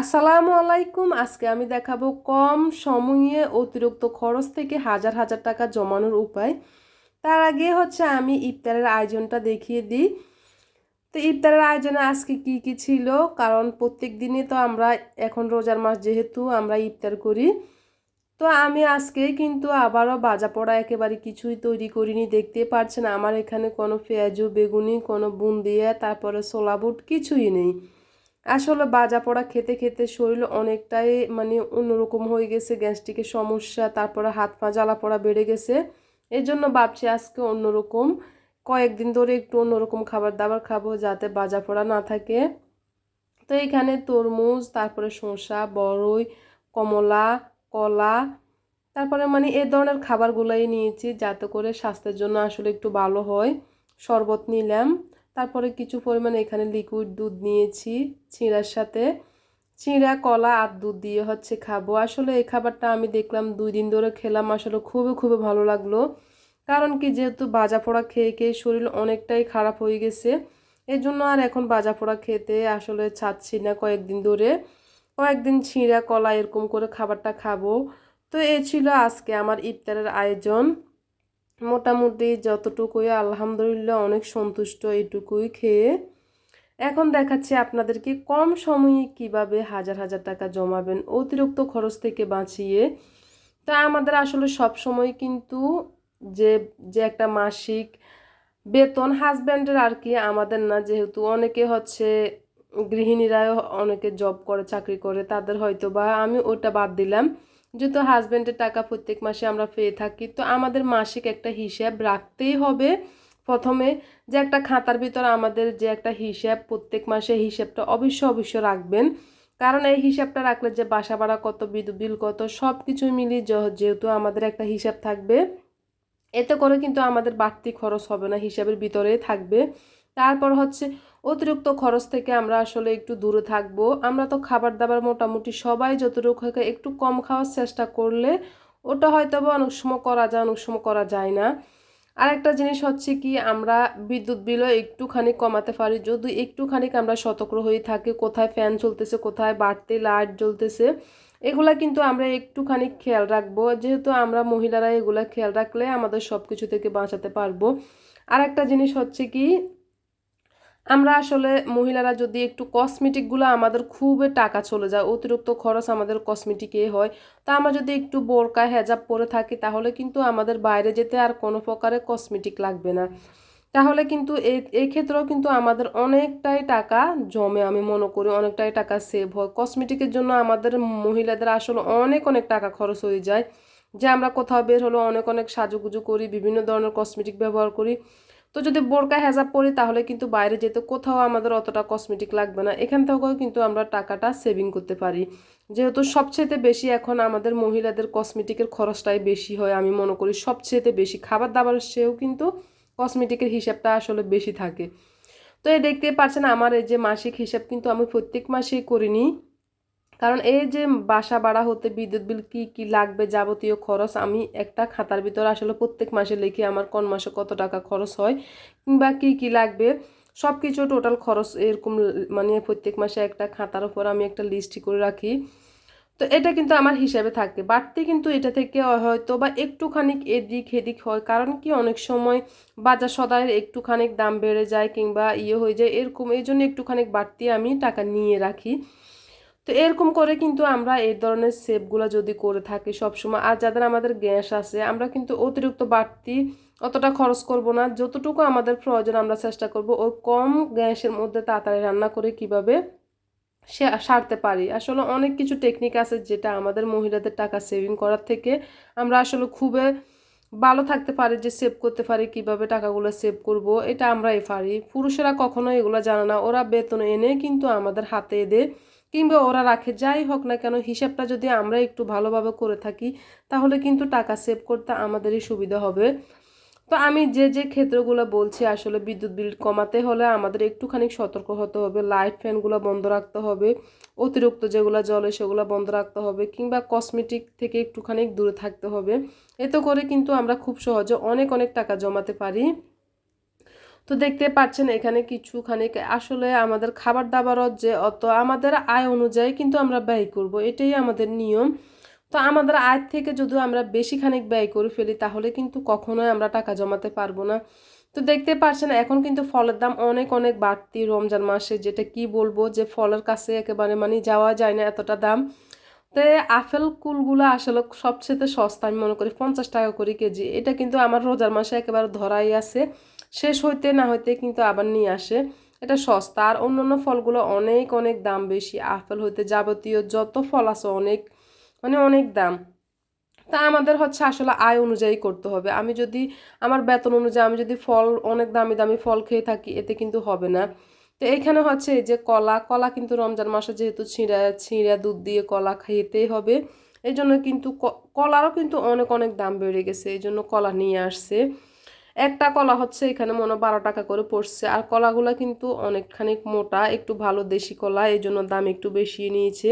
আসসালামু আলাইকুম। আজকে আমি দেখাবো কম সময়ে অতিরিক্ত খরচ থেকে হাজার হাজার টাকা জমানোর উপায়। তার আগে হচ্ছে আমি ইফতারের আয়োজনটা দেখিয়ে দিই। তো ইফতারের আয়োজনে আজকে কি কি ছিল? কারণ প্রত্যেক দিনই তো আমরা, এখন রোজার মাস যেহেতু, আমরা ইফতার করি। তো আমি আজকে কিন্তু আবারও বাজা পড়া একেবারে কিছুই তৈরি করিনি, দেখতে পাচ্ছেন আমার এখানে কোনো পেঁয়াজু, বেগুনি, কোনো বুন্দিয়া, তারপরে সোলা বুট কিছুই নেই। আসলে বাজা পোড়া খেতে খেতে শরীর অনেকটাই মানে অন্যরকম হয়ে গেছে, গ্যাস্ট্রিকের সমস্যা, তারপরে হাত পা জ্বালা পোড়া বেড়ে গেছে। এই জন্য ভাবছি আজকে অন্যরকম, কয়েকদিন ধরে একটু অন্যরকম খাবার দাবার খাব যাতে বাজা পোড়া না থাকে। তো এখানে তরমুজ, তারপরে শসা বড়ই কমলা, কলা, তারপরে মানে এ ধরনের খাবারগুলোই নিয়েছি যাতে করে স্বাস্থ্যের জন্য আসলে একটু ভালো হয়। শরবত নিলাম। তারপরে কিছু পরিমাণ এখানে লিকুইড দুধ নিয়েছি, চিঁড়ার সাথে। চিঁড়া, কলা আর দুধ দিয়ে হচ্ছে খাব। আসলে এই খাবারটা আমি দেখলাম দুই দিন ধরে খেলাম, আসলে খুবই খুবই ভালো লাগল। কারণ কি, যেহেতু বাজা পোড়া খেয়ে খেয়ে শরীর অনেকটাই খারাপ হয়ে গেছে এই জন্য আর এখন বাজা পোড়া খেতে আসলে ছাড়ছি না কয়েকদিন ধরে। কয়েকদিন ছিঁড়া কলা এরকম করে খাবারটা খাব। তো এ ছিল আজকে আমার ইফতারের আয়োজন। মোটামুটি যতটুকুই, আলহামদুলিল্লাহ অনেক সন্তুষ্ট এইটুকুই খেয়ে। এখন দেখাচ্ছি আপনাদেরকে কম সময়ে কীভাবে হাজার হাজার টাকা জমাবেন, অতিরিক্ত খরচ থেকে বাঁচিয়ে। তা আমাদের আসলে সব সময় কিন্তু যে যে একটা মাসিক বেতন হাজব্যান্ডের আর কি আমাদের না, যেহেতু অনেকে হচ্ছে গৃহিণীরাও অনেকে জব করে, চাকরি করে, তাদের হয়তো বা আমি ওটা বাদ দিলাম। যেহেতু হাজব্যান্ডের টাকা প্রত্যেক মাসে আমরা পেয়ে থাকি, তো আমাদের মাসিক একটা হিসাব রাখতেই হবে। প্রথমে যে একটা খাতার ভিতর আমাদের যে একটা হিসাব, প্রত্যেক মাসে হিসাবটা অবশ্য অবশ্য রাখবেন। কারণ এই হিসাবটা রাখলে যে বাসা ভাড়া কত, বিদ্যুৎ বিল কত সব কিছুই মিলিয়ে যেহেতু আমাদের একটা হিসাব থাকবে, এতে করে কিন্তু আমাদের বাড়তি খরচ হবে না, হিসাবের ভিতরেই থাকবে। তারপর হচ্ছে অতিরিক্ত খরচ থেকে আমরা আসলে একটু দূরে থাকব। আমরা তো খাবার দাবার মোটামুটি সবাই যতটুকু একটু কম খাওয়ার চেষ্টা করলে ওটা হয়তো বা অনেক সময় করা যায়, অনেক সময় করা যায় না। আরেকটা জিনিস হচ্ছে কি, আমরা বিদ্যুৎ বিলও একটুখানি কমাতে পারি। যদি একটুখানি আমরা সতর্ক হয়ে থাকি, কোথায় ফ্যান চলতেছে, কোথায় বাড়তি লাইট জ্বলতেছে, এগুলা কিন্তু আমরা একটুখানি খেয়াল রাখব। যেহেতু আমরা মহিলারা এগুলা খেয়াল রাখলে আমাদের সব কিছু থেকে বাঁচাতে পারব। আর একটা জিনিস হচ্ছে কি আমরা আসলে মহিলারা যদি একটু কসমেটিকগুলো আমাদের খুবই টাকা চলে যায়, অতিরিক্ত খরচ আমাদের কসমেটিকে হয়, তা আমরা যদি একটু বোরকা হেজাব পরে থাকি, তাহলে কিন্তু আমাদের বাইরে যেতে আর কোনো প্রকারে কসমেটিক লাগবে না। তাহলে কিন্তু এই ক্ষেত্রেও কিন্তু আমাদের অনেকটাই টাকা জমে, আমি মনে করি অনেকটাই টাকা সেভ হয়। কসমেটিকের জন্য আমাদের মহিলাদের আসলে অনেক অনেক টাকা খরচ হয়ে যায়। যে আমরা কোথাও বের হলো, অনেক অনেক সাজুগুজু করি, বিভিন্ন ধরনের কসমেটিক ব্যবহার করি। তো যদি বোরকা হেজাব পরি, তাহলে কিন্তু বাইরে যেতে কোথাও আমাদের অতটা কসমেটিক লাগবে না। এখান থেকেও কিন্তু আমরা টাকাটা সেভিং করতে পারি। যেহেতু সবচেয়ে বেশি এখন আমাদের মহিলাদের কসমেটিকের খরচটাই বেশি হয়, আমি মনে করি সবচেয়ে বেশি। খাবার দাবারের সেও কিন্তু কসমেটিকের হিসাবটা আসলে বেশি থাকে। তো এই দেখতে পাচ্ছেন, আমার এই যে মাসিক হিসাব কিন্তু আমি প্রত্যেক মাসেই করিনি। কারণ এই যে বাসা ভাড়া হতে বিদ্যুৎ বিল কি কি লাগবে যাবতীয় খরচ, আমি একটা খাতার ভিতরে আসলে প্রত্যেক মাসে লিখি আমার কোন মাসে কত টাকা খরচ হয় কিংবা কি কি লাগবে। সব কিছু টোটাল খরচ এরকম মানে প্রত্যেক মাসে একটা খাতার উপর আমি একটা লিস্ট করে রাখি। তো এটা কিন্তু আমার হিসাবে থাকে। বাড়তি কিন্তু এটা থেকে হয়তো বা একটুখানিক এদিক এদিক হয়। কারণ কি, অনেক সময় বাজার সদায়ের একটুখানিক দাম বেড়ে যায় কিংবা ইয়ে হয়ে যায়, এরকম, এই জন্য একটুখানিক বাড়তি আমি টাকা নিয়ে রাখি। তো এরকম করে কিন্তু আমরা এই ধরনের সেপগুলো যদি করে থাকি সবসময়, আর যাদের আমাদের গ্যাস আছে, আমরা কিন্তু অতিরিক্ত বাড়তি অতটা খরচ করব না। যতটুকু আমাদের প্রয়োজন আমরা চেষ্টা করব ওই কম গ্যাসের মধ্যে তাড়াতাড়ি রান্না করে কীভাবে সে সারতে পারি। আসলে অনেক কিছু টেকনিক আছে যেটা আমাদের মহিলাদের টাকা সেভিং করার থেকে আমরা আসলে খুবই ভালো থাকতে পারি যে সেভ করতে পারি, কীভাবে টাকাগুলো সেভ করব, এটা আমরাই পারি। পুরুষেরা কখনো এগুলো জানে না। ওরা বেতন এনে কিন্তু আমাদের হাতে দেয় কিংবা ওরা রাখে, যাই হোক না কেন, হিসাবটা যদি আমরা একটু ভালোভাবে করে থাকি, তাহলে কিন্তু টাকা সেভ করতে আমাদেরই সুবিধা হবে। তো আমি যে যে ক্ষেত্রগুলো বলছি, আসলে বিদ্যুৎ বিল কমাতে হলে আমাদের একটুখানি সতর্ক হতে হবে লাইট ফ্যানগুলো বন্ধ রাখতে হবে, অতিরিক্ত যেগুলো জলে সেগুলো বন্ধ রাখতে হবে, কিংবা কসমেটিক থেকে একটুখানি দূরে থাকতে হবে। এতে করে কিন্তু আমরা খুব সহজে অনেক অনেক টাকা জমাতে পারি। তো দেখতে পাচ্ছেন এখানে কিছুখানি আসলে আমাদের খাবার দাবারও যে অত আমাদের আয় অনুযায়ী কিন্তু আমরা ব্যয় করব, এটাই আমাদের নিয়ম। তো আমাদের আয় থেকে যদি আমরা বেশি খানিক ব্যয় করে ফেলি, তাহলে কিন্তু কখনোই আমরা টাকা জমাতে পারব না। তো দেখতে পাচ্ছেন এখন কিন্তু ফলের দাম অনেক অনেক বাড়তি রমজান মাসে, যেটা কি বলব যে ফলের কাছে একেবারে মানে যাওয়া যায় না এতটা দাম। তো আপেল কুলগুলো আসলে সবচেয়ে সস্তা, আমি মনে করি পঞ্চাশ টাকা করে কেজি। এটা কিন্তু আমার রোজার মাসে একেবারে ধরাই আছে। শেষ হইতে না হইতে কিন্তু আবার নিয়ে আসে। এটা সস্তা। আর অন্যান্য ফলগুলো অনেক অনেক দাম বেশি। আপেল হইতে যাবতীয় যত ফল আছে অনেক মানে অনেক দাম। তা আমাদের হচ্ছে আসলে আয় অনুযায়ী করতে হবে। আমি যদি, আমার বেতন অনুযায়ী আমি যদি ফল, অনেক দামি দামি ফল খেয়ে থাকি, এতে কিন্তু হবে না। তো এইখানে হচ্ছে এই যে কলা কলা কিন্তু রমজান মাসে যেহেতু ছিঁড়া ছিঁড়া দুধ দিয়ে কলা খেতেই হবে। এই জন্য কিন্তু কলারও কিন্তু অনেক অনেক দাম বেড়ে গেছে। এই জন্য কলা নিয়ে আসছে। একটা কলা হচ্ছে এখানে মনে বারো টাকা করে পড়ছে। আর কলাগুলো কিন্তু অনেকখানি মোটা, একটু ভালো দেশি কলা, এই জন্য দাম একটু বেশি নিয়েছে।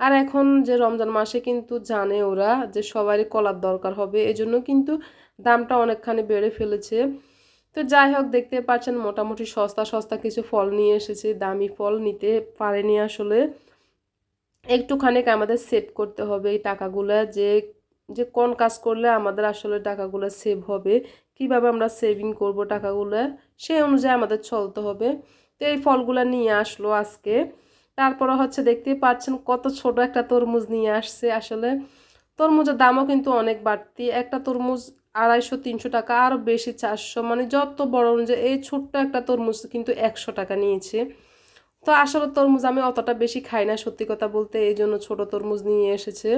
আর এখন যে রমজান মাসে কিন্তু জানে ওরা যে সবারই কলার দরকার হবে এজন্য কিন্তু দামটা অনেকখানি বেড়ে ফেলেছে। তো যাই হোক, দেখতে পাচ্ছেন মোটামুটি সস্তা সস্তা কিছু ফল নিয়ে এসেছে, দামি ফল নিতে পারেনি আসলে। একটুখানিক আমাদের সেভ করতে হবে এই টাকাগুলো, যে যে কোন কাজ করলে আমাদের আসলে টাকাগুলো সেভ হবে। কীভাবে আমরা সেভিং করব টাকাগুলো সেই অনুযায়ী আমাদের চলতে হবে। তো এই ফলগুলো নিয়ে আসলো আজকে। তারপরে হচ্ছে দেখতেই পাচ্ছেন কত ছোট একটা তরমুজ নিয়ে আসছে আসলে। তরমুজের দামও কিন্তু অনেক বাড়তি। একটা তরমুজ আড়াইশো, তিনশো টাকা, আরও বেশি চারশো। মানে যত বড় অনুযায়ী এই ছোট্ট একটা তরমুজ কিন্তু একশো টাকা নিয়েছে। তো আসলে তরমুজ আমি অতটা বেশি খাই না, সত্যি কথা বলতে এই জন্য ছোটো তরমুজ নিয়ে এসেছে।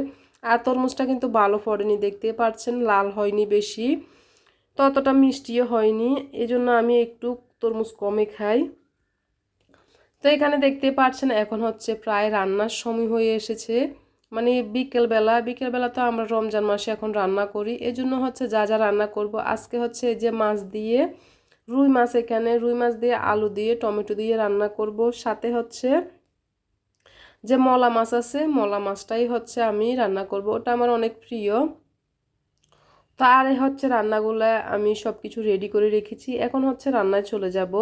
আর তরমুজটা কিন্তু ভালো পড়েনি দেখতে পাচ্ছেন, লাল হয়নি বেশি। তো অতটা মিষ্টিও হয়নি। এই জন্য আমি একটু তরমুজ কমে খাই। তো এখানে দেখতে পাচ্ছেন, এখন হচ্ছে প্রায় রান্নার সময় হয়ে এসেছে। মানে বিকেলবেলা বিকেলবেলা তো আমরা রমজান মাসে এখন রান্না করি। এজন্য হচ্ছে যা যা রান্না করব, আজকে হচ্ছে যে মাছ দিয়ে, রুই মাছ এখানে, রুই মাছ দিয়ে আলু দিয়ে, টমেটো দিয়ে রান্না করব। সাথে হচ্ছে যে মলা মাছ আছে, মলা মাছটাই হচ্ছে আমি রান্না করব। ওটা আমার অনেক প্রিয়। তো আর হচ্ছে রান্নাগুলো আমি সব কিছু রেডি করে রেখেছি। এখন হচ্ছে রান্নায় চলে যাব।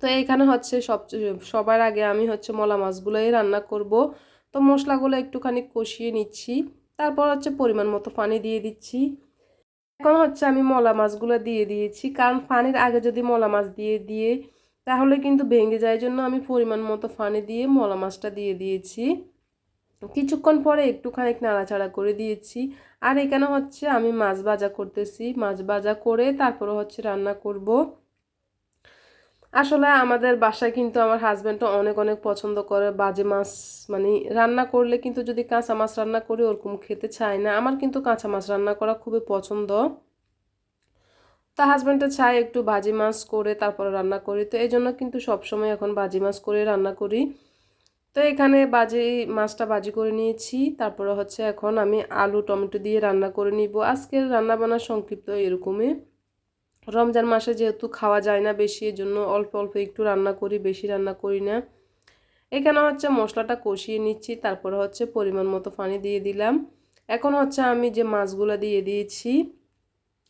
তো এইখানে হচ্ছে সব, সবার আগে আমি হচ্ছে মলা মাছগুলোই রান্না করব। তো মশলাগুলো একটুখানি কষিয়ে নিচ্ছি। তারপর হচ্ছে পরিমাণ মতো পানি দিয়ে দিচ্ছি। এখন হচ্ছে আমি মলা মাছগুলো দিয়ে দিয়েছি। কারণ পানির আগে যদি মলা মাছ দিয়ে দিয়ে, তাহলে কিন্তু ভেঙে যায়। জন্য আমি পরিমাণ মতো পানি দিয়ে মলা মাছটা দিয়ে দিয়েছি। কিছুক্ষণ পরে একটুখানি নাড়াচাড়া করে দিয়েছি। আর এখানে হচ্ছে আমি মাছ ভাজা করতেছি। মাছ ভাজা করে তারপরে হচ্ছে রান্না করব। আসলে আমাদের বাসায় কিন্তু আমার হাজব্যান্ডও অনেক অনেক পছন্দ করে বাজে মাছ। মানে রান্না করলে কিন্তু যদি কাঁচা মাছ রান্না করি ওরকম খেতে চায় না। আমার কিন্তু কাঁচা মাছ রান্না করা খুবই পছন্দ। তা হাজব্যান্ডটা চায় একটু বাজি মাছ করে তারপরে রান্না করি। তো এই জন্য কিন্তু সবসময় এখন বাজি মাছ করে রান্না করি। তো এখানে বাজি, মাছটা বাজি করে নিয়েছি। তারপরে হচ্ছে এখন আমি আলু, টমেটো দিয়ে রান্না করে নিব। আজকের রান্না বান্না সংক্ষিপ্ত এরকমই। রমজান মাসে যেহেতু খাওয়া যায় না বেশি এই জন্য অল্প অল্প একটু রান্না করি, বেশি রান্না করি না। এখানে হচ্ছে মশলাটা কষিয়ে নিচ্ছি, তারপরে হচ্ছে পরিমাণ মতো পানি দিয়ে দিলাম। এখন হচ্ছে আমি যে মাছগুলো দিয়ে দিয়েছি,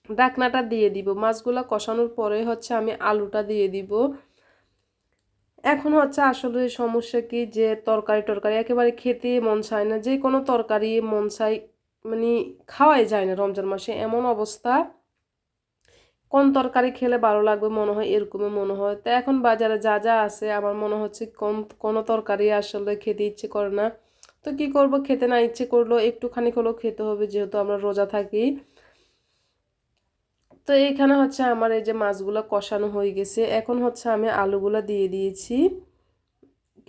ডাকনাটা দিয়ে দিব। মাছগুলো কষানোর পরে হচ্ছে আমি আলুটা দিয়ে দিব। এখন হচ্ছে আসলে সমস্যা কি যে তরকারি টরকারি একেবারে খেতে মন চায় না, যে কোনো তরকারি মন চাই মানে খাওয়াই যায় না রমজান মাসে। এমন অবস্থা, কোন তরকারি খেলে ভালো লাগবে মনে হয় এরকমই মনে হয়। তো এখন বাজারে যা যা আছে, আমার মনে হচ্ছে কোন, কোনো তরকারি আসলে খেতে ইচ্ছে করে না। তো কি করব? খেতে না ইচ্ছে করল একটুখানি হলেও খেতে হবে, যেহেতু আমরা রোজা থাকি। তো এইখানে হচ্ছে আমার এই যে মাছগুলো কষানো হয়ে গেছে। এখন হচ্ছে আমি আলুগুলো দিয়ে দিয়েছি।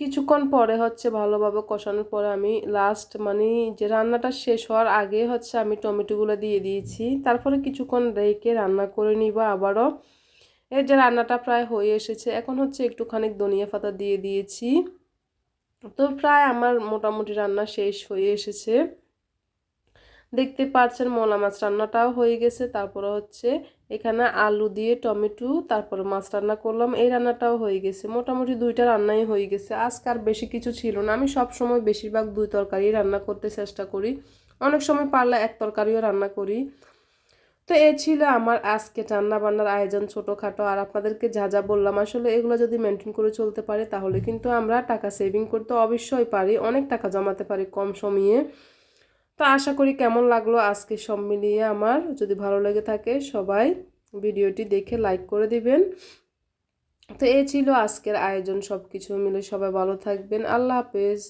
কিছুক্ষণ পরে হচ্ছে ভালোভাবে কষানোর পরে আমি লাস্ট মানে যে রান্নাটা শেষ হওয়ার আগে হচ্ছে আমি টমেটোগুলো দিয়ে দিয়েছি। তারপরে কিছুক্ষণ রেখে রান্না করে নিব আবারও। এই যে রান্নাটা প্রায় হয়ে এসেছে। এখন হচ্ছে একটুখানি ধনিয়া পাতা দিয়ে দিয়েছি। তো প্রায় আমার মোটামুটি রান্না শেষ হয়ে এসেছে। দেখতে পাচ্ছেন মলা মাছ রান্নাটাও হয়ে গেছে। তারপরে হচ্ছে এখানে আলু দিয়ে টমেটো, তারপরে মাছ রান্না করলাম, এই রান্নাটাও হয়ে গেছে। মোটামুটি দুইটা রান্নাই হয়ে গেছে। আজকে আর বেশি কিছু ছিল না। আমি সব সময় বেশিরভাগ দুই তরকারি রান্না করতে চেষ্টা করি। অনেক সময় পারলে এক তরকারিও রান্না করি। তো এ ছিল আমার আজকে রান্না বান্নার আয়োজন ছোটোখাটো। আর আপনাদেরকে যা যা বললাম, আসলে এগুলো যদি মেনটেন করে চলতে পারে, তাহলে কিন্তু আমরা টাকা সেভিং করতে অবশ্যই পারি। অনেক টাকা জমাতে পারি কম সময়ে। তো আশা করি কেমন লাগল আজকে সব মিলিয়ে আমার। যদি ভালো লেগে থাকে সবাই ভিডিওটি দেখে লাইক করে দিবেন। তো এ ছিল আজকের আয়োজন সব কিছু মিলে। সবাই ভালো থাকবেন। আল্লাহ হাফেজ।